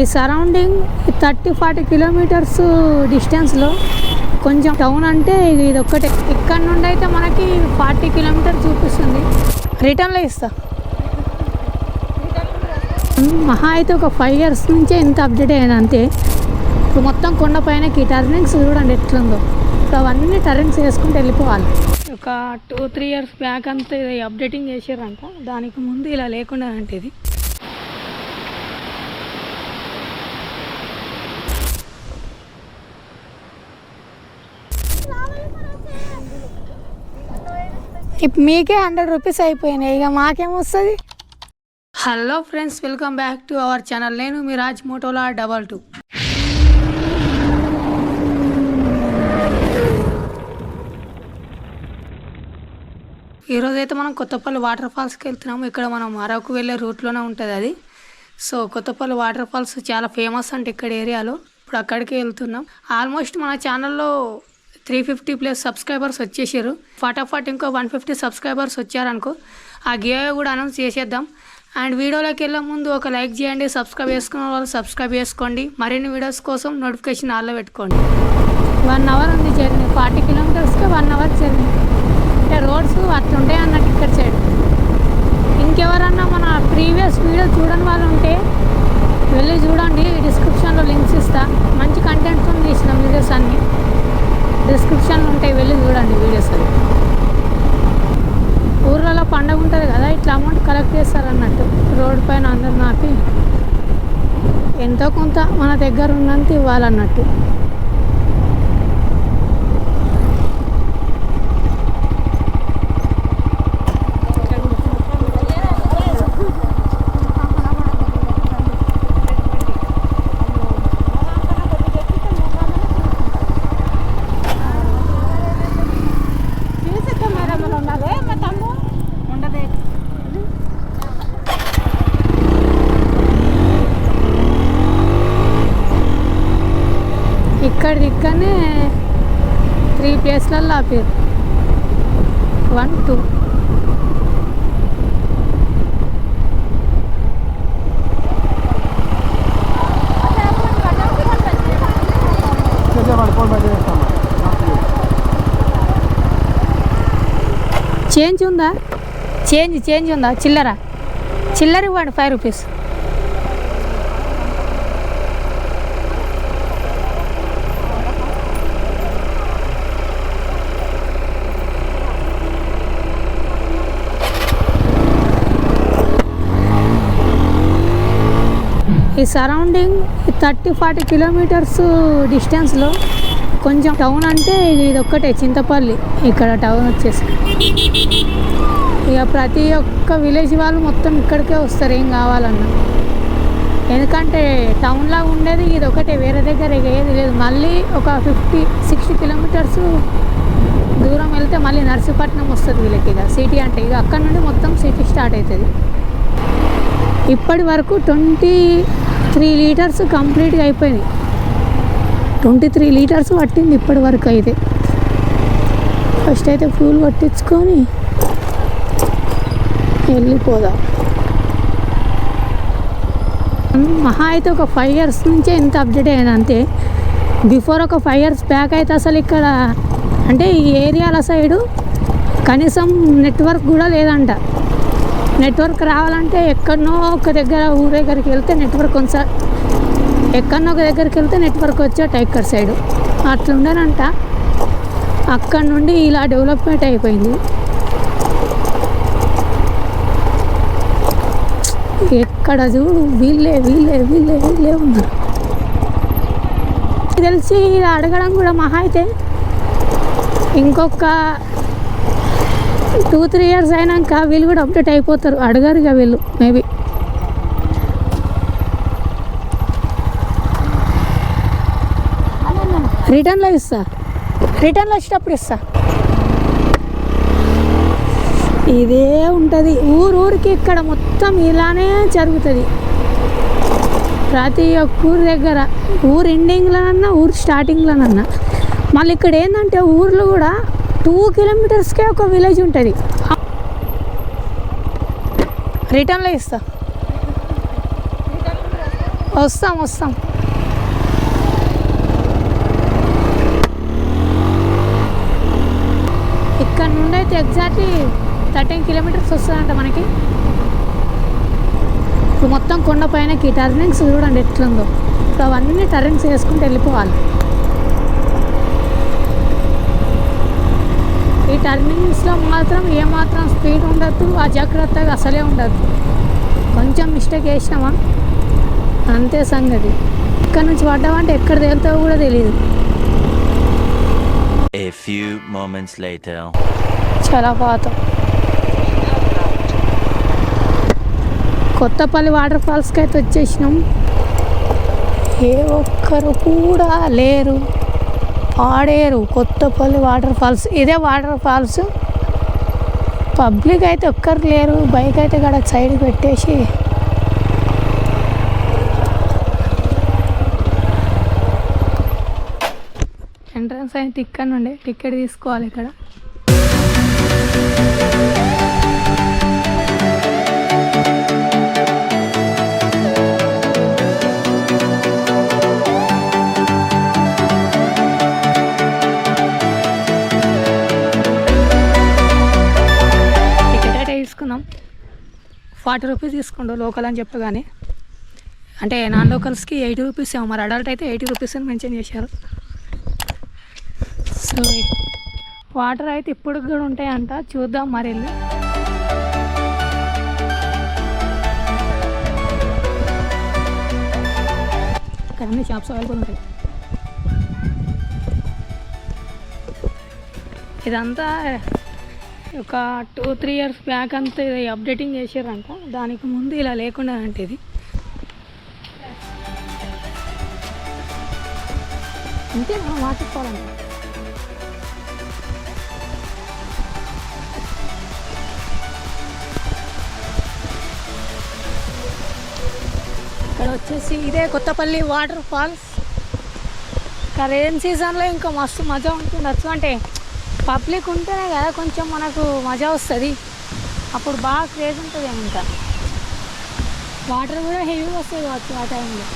ఈ surrounding thirty forty kilometres డిస్టెన్స్లో కొంచెం టౌన్ అంటే ఇది ఒక్కటే ఇక్కడ నుండి అయితే మనకి ఫార్టీ కిలోమీటర్ చూపిస్తుంది. రిటర్న్లో ఇస్తా. మహా అయితే ఒక ఫైవ్ ఇయర్స్ నుంచే ఇంత అప్డేట్ అయ్యాను అంతే. ఇప్పుడు మొత్తం కొండ పైనకి టర్నింగ్స్ చూడండి ఎట్లుందో. ఇప్పుడు అవన్నీ టర్నింగ్స్ వేసుకుంటూ వెళ్ళిపోవాలి. ఒక టూ త్రీ ఇయర్స్ బ్యాక్ అంతా ఇది అప్డేటింగ్ చేసారంట దానికి ముందు ఇలా లేకుండా అంటే ఇది. ఇప్పుడు మీకే హండ్రెడ్ రూపీస్ అయిపోయినాయి ఇక మాకేమొస్తుంది hello friends welcome back to our channel. నేను మీ రాజ్ మోటోలా డబల్ టూ. ఈరోజు అయితే మనం కొత్తపల్లి వాటర్ ఫాల్స్కి వెళ్తున్నాము. ఇక్కడ మనం అరకు వెళ్ళే రూట్లోనే ఉంటుంది అది. సో కొత్తపల్లి వాటర్ ఫాల్స్ చాలా ఫేమస్ అంటే ఇక్కడ ఏరియాలో. ఇప్పుడు అక్కడికి వెళ్తున్నాం. ఆల్మోస్ట్ మన ఛానల్లో త్రీ ఫిఫ్టీ ప్లస్ సబ్స్క్రైబర్స్ వచ్చేసారు. ఫటాఫట్ ఇంకో వన్ ఫిఫ్టీ సబ్స్క్రైబర్స్ వచ్చారనుకో ఆ గివ్ కూడా అనౌన్స్ చేసేద్దాం. అండ్ వీడియోలోకి వెళ్ళే ముందు ఒక లైక్ చేయండి సబ్స్క్రైబ్ చేసుకున్న వాళ్ళు సబ్స్క్రైబ్ చేసుకోండి. మరిన్ని వీడియోస్ కోసం నోటిఫికేషన్ ఆల్లో పెట్టుకోండి. వన్ అవర్ ఉంది జర్నీ ఫార్టీ కిలోమీటర్స్కి వన్ అవర్ జర్నీ. అంటే రోడ్స్ అట్లుంటాయి అన్నట్టు ఇక్కడ సైడ్. ఇంకెవరన్నా మన ప్రీవియస్ వీడియో చూడని వాళ్ళు ఉంటే వెళ్ళి చూడండి డిస్క్రిప్షన్లో లింక్స్ ఇస్తా మంచి కంటెంట్తో తీసిన వీడియోస్ అన్నీ డిస్క్రిప్షన్లో ఉంటాయి వెళ్ళి చూడండి వీడియోస్ అవి ఊర్లలో పండగ ఉంటుంది కదా ఇట్లా అమౌంట్ కలెక్ట్ చేస్తారు అన్నట్టు రోడ్డు పైన అందరు నాపి ఎంతో కొంత మన దగ్గర ఉన్నంత ఇవ్వాలన్నట్టు. ఇక్కడ ఇక్కడనే త్రీ ప్లేస్లలో ఆపారు. వన్ టూ చేంజ్ ఉందా? చేంజ్ చేంజ్ ఉందా? చిల్లర. చిల్లర ఇవ్వండి ఫైవ్ రూపీస్ ఈ సరౌండింగ్ థర్టీ ఫార్టీ కిలోమీటర్స్ డిస్టెన్స్లో కొంచెం టౌన్ అంటే ఇది ఒక్కటే చింతపల్లి. ఇక్కడ టౌన్ వచ్చేసి. ఇక ప్రతి ఒక్క విలేజ్ వాళ్ళు మొత్తం ఇక్కడికే వస్తారు ఏం కావాలన్నా. ఎందుకంటే టౌన్లో ఉండేది ఇది ఒకటే వేరే దగ్గర ఏది లేదు. మళ్ళీ ఒక ఫిఫ్టీ సిక్స్టీ కిలోమీటర్స్ దూరం వెళ్తే మళ్ళీ నర్సీపట్నం వస్తుంది వీళ్ళకి ఇక. సిటీ అంటే ఇక అక్కడ నుండి మొత్తం సిటీ స్టార్ట్ అవుతుంది. ఇప్పటి వరకు ట్వంటీ త్రీ లీటర్స్ కంప్లీట్గా అయిపోయింది ట్వంటీ త్రీ లీటర్స్ పట్టింది ఇప్పటి వరకు అయితే. ఫస్ట్ అయితే ఫ్యూల్ పట్టించుకొని వెళ్ళిపోదాం. మహా అయితే ఒక ఫైవ్ ఇయర్స్ నుంచే ఇంత అప్డేట్ అయ్యాను అంతే. బిఫోర్ ఒక ఫైవ్ ఇయర్స్ బ్యాక్ అయితే అసలు ఇక్కడ అంటే ఈ ఏరియాల సైడు కనీసం నెట్వర్క్ కూడా లేదంట. నెట్వర్క్ రావాలంటే ఎక్కడనో ఒక దగ్గర ఊరేగరికి దగ్గరికి వెళ్తే నెట్వర్క్ కొంచెం ఎక్కడన్నా ఒక దగ్గరికి వెళ్తే నెట్వర్క్ వచ్చేట ఇక్కడ సైడు. అట్లా ఉండనంట అక్కడ నుండి ఇలా డెవలప్మెంట్ అయిపోయింది. ఎక్కడ చూడు వీళ్ళే వీళ్ళే వీళ్ళే వీళ్ళే ఉన్నారు. తెలిసి ఇలా అడగడం కూడా మహా అయితే. ఇంకొక టూ త్రీ ఇయర్స్ అయినాక వీళ్ళు కూడా అప్డేట్ అయిపోతారు. అడగరు ఇక వీళ్ళు మేబీ. రిటర్న్లో ఇస్తా. రిటర్న్లో వచ్చేటప్పుడు ఇస్తా. ఇదే ఉంటుంది. ఊరు ఊరికి ఇక్కడ మొత్తం ఇలానే జరుగుతుంది. ప్రతి ఒక్క ఊరి దగ్గర ఊరు ఎండింగ్లోనన్నా ఊరు స్టార్టింగ్లోనన్నా. మళ్ళీ ఇక్కడ ఏంటంటే ఊర్లో కూడా టూ కిలోమీటర్స్కే ఒక విలేజ్ ఉంటుంది. రిటర్న్లో ఇస్తా. వస్తాం వస్తాం ఇక్కడ నుండి అయితే ఎగ్జాక్ట్లీ థర్టీన్ కిలోమీటర్స్ వస్తుందంట మనకి ఇప్పుడు మొత్తం కొండ పైనకి టర్నింగ్స్ చూడండి ఎట్లుందో. ఇప్పుడు అవన్నీ టర్నింగ్స్ వేసుకుంటూ వెళ్ళిపోవాలి. ఈ టర్నింగ్స్లో మాత్రం ఏమాత్రం స్పీడ్ ఉండద్దు అజాగ్రత్తగా అసలే ఉండద్దు కొంచెం మిస్టేక్ వేసినామా అంతే సంగతి. ఇక్కడ నుంచి పడ్డామంటే ఎక్కడ తేలుతావో కూడా తెలియదు A few moments later. చాలా పాత కొత్తపల్లి వాటర్ ఫాల్స్కి అయితే వచ్చేసినాం. ఏ ఒక్కరు కూడా లేరు. ఆడేరు కొత్తపల్లి వాటర్ ఫాల్స్. ఇదే వాటర్ ఫాల్స్. పబ్లిక్ అయితే ఒక్కరు లేరు. బైక్ అయితే ఇక్కడ సైడ్ పెట్టేసి. ఎంట్రన్స్ అయితే ఇక్కడ నుండి టికెట్ తీసుకోవాలి ఇక్కడ. తీసుకున్నాం ఫార్టీ రూపీస్ తీసుకుండు లోకల్ అని చెప్పగానే. అంటే నాన్ లోకల్స్కి ఎయిటీ రూపీస్ ఏమో మరి అడల్ట్ అయితే ఎయిటీ రూపీస్ అని మెన్షన్ చేశారు. సో వాటర్ అయితే ఇప్పుడు కూడా ఉంటాయంట. చూద్దాం మరి వెళ్ళి. ఇక్కడ అన్ని షాప్స్ అవైలబుల్ ఉంటాయి. ఇదంతా ఒక టూ త్రీ ఇయర్స్ బ్యాక్ అంతా ఇది అప్డేటింగ్ చేసారంట దానికి ముందు ఇలా లేకుండా అంటే ఇది అంతే మనం వాటర్ ఫాల్ అంటే వచ్చేసి ఇదే కొత్తపల్లి వాటర్ ఫాల్స్. ఇంకా రెయిన్ సీజన్లో ఇంకా మస్తు మజా ఉంటుంది. అసలు అంటే పబ్లిక్ ఉంటేనే కదా కొంచెం మనకు మజా వస్తుంది. అప్పుడు బాగా క్రేజ్ ఉంటుంది ఇంకా. వాటర్ కూడా హెవీ వస్తుంది కావచ్చు ఆ టైంలో.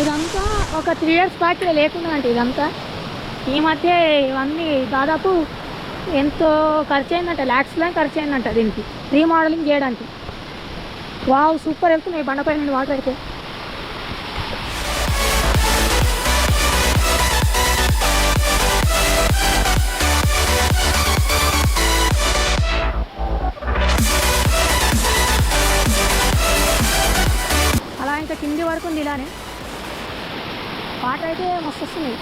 ఇదంతా ఒక త్రీ ఇయర్స్ బ్యాక్ లేకుండా అంటే ఇదంతా. ఈ మధ్య ఇవన్నీ దాదాపు ఎంతో ఖర్చు అయిందంట ల్యాక్స్లో ఖర్చు అయిందంట దీనికి. రీమోడలింగ్ చేయడానికి. వావ్ సూపర్ వెళ్తున్నాయి బండపై నుండి వాటర్ అయితే. అయితే మస్తు వస్తుంది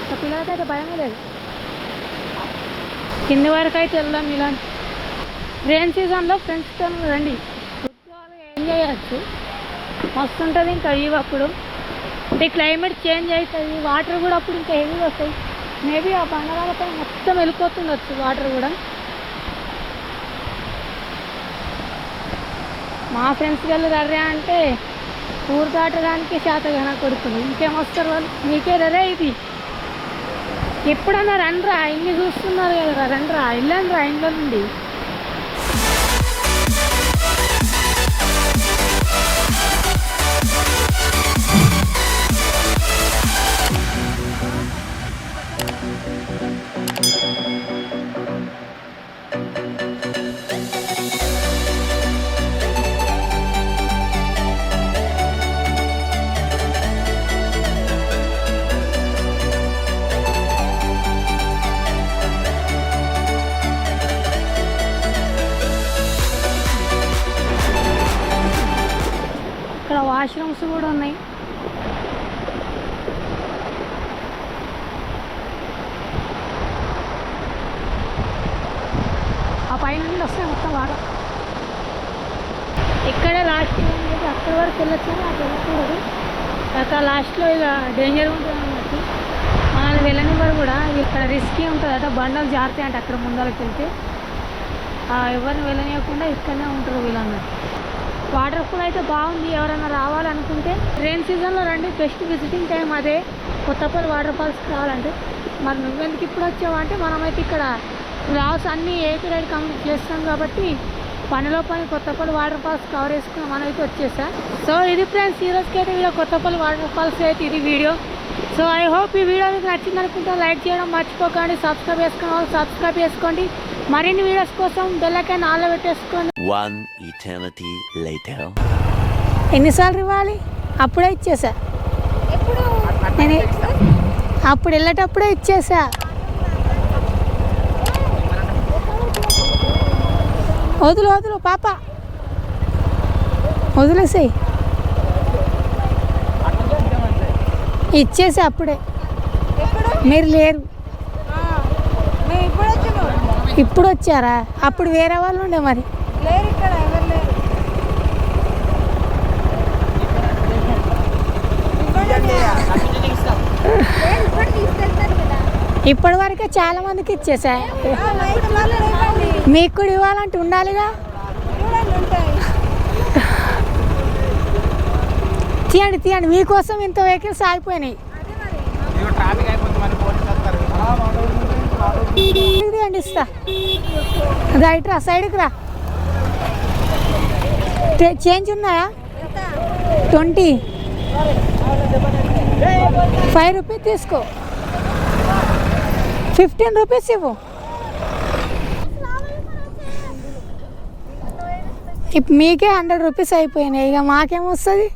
ఇంకా పిల్లలకి అయితే భయమే లేదు కింది వరకు అయితే వెళ్దాం ఇలా రెయిన్ సీజన్లో ఫ్రెండ్స్తో రండి. ఎంజాయ్ చేయొచ్చు. మస్తు ఉంటుంది ఇంకా ఇవి అప్పుడు. అంటే క్లైమేట్ చేంజ్ అవుతుంది. వాటర్ కూడా అప్పుడు ఇంకా హెవీ వస్తాయి. మేబీ ఆ బండరాలపై మొత్తం వెళ్ళిపోతుండొచ్చు వాటర్ కూడా. మా ఫ్రెండ్స్ వాళ్ళు రర్రే అంటే ఊరు దాటడానికి శాతగాన కొడుతుంది. ఇంకేం వస్తారు వాళ్ళు? మీకే రరే ఇది. ఎప్పుడన్నా రండ్రా ఇన్ని చూస్తున్నారు కదా రండ్రా వెళ్ళండి రా ఇంట్లో నుండి. పైన నుండి వస్తాయి మొత్తం వాటర్ ఇక్కడే లాస్ట్ అక్కడి వరకు వెళ్ళచ్చు నాకు వెళ్ళకూడదు. అక్కడ లాస్ట్లో ఇక డేంజర్ ఉంటుంది అన్నట్టు. మనల్ని వెళ్ళనివ్వరు కూడా. ఇక్కడ రిస్కీ ఉంటుంది అట. బండలు జారుతాయి అంటే అక్కడ ముందరకు వెళ్తే. ఎవరిని వెళ్ళనివ్వకుండా ఇక్కడనే ఉంటారు వీళ్ళన్నట్టు వాటర్ ఫాల్ అయితే బాగుంది. ఎవరైనా రావాలనుకుంటే రెయిన్ సీజన్లో రండి. బెస్ట్ విజిటింగ్ టైం అదే. కొత్తపల్లి వాటర్ ఫాల్స్కి రావాలంటే మరి నువ్వెందుకు ఇప్పుడు వచ్చావు అంటే మనమైతే ఇక్కడ రావ్స్ అన్నీ ఏపీ రైడ్ కంప్లీట్ చేస్తాం కాబట్టి పనిలో పని కొత్తపల్లి వాటర్ ఫాల్స్ కవర్ చేసుకుని మనమైతే వచ్చేసా. సో ఇది ఫ్రెండ్స్ ఈ రోజుకి అయితే వీడియో కొత్తపల్లి వాటర్ ఫాల్స్ అయితే ఇది వీడియో. సో ఐ హోప్ ఈ వీడియో మీకు నచ్చింది అనుకుంటే. లైక్ చేయడం మర్చిపోకండి సబ్స్క్రైబ్ చేసుకున్న వాళ్ళు సబ్స్క్రైబ్ చేసుకోండి. మరిన్ని వీడియోస్ కోసం బెల్లకైనా ఆన్లో పెట్టేసుకోండి. One eternity later. ఎన్నిసార్లు ఇవ్వాలి? అప్పుడే ఇచ్చేసా. నేను అప్పుడు వెళ్ళేటప్పుడే ఇచ్చేసా. వదులు వదులు పాప. వదిలేసేయి. ఇచ్చేసా అప్పుడే. మీరు లేరు. ఇప్పుడు వచ్చారా అప్పుడు వేరే వాళ్ళు ఉండే మరి. ఇప్పటి వరకే చాలా మందికి ఇచ్చేసా ఆ, నైట్ మళ్ళీ ఇవ్వండి మీకు కూడా ఇవ్వాలంటే ఉండాలిగా. తీయండి తీయండి. మీకోసం ఇంత వెహికల్స్ ఆగిపోయినాయి. తీయండి ఇస్తా. రైట్ రా సైడ్కి రా. చేంజ్ ఉన్నాయా? ట్వంటీ. ఫైవ్ రూపీస్ తీసుకో. ఫిఫ్టీన్ రూపీస్ ఇవ్వు. ఇప్పుడు మీకే హండ్రెడ్ రూపీస్ అయిపోయినాయి ఇక మాకేమొస్తుంది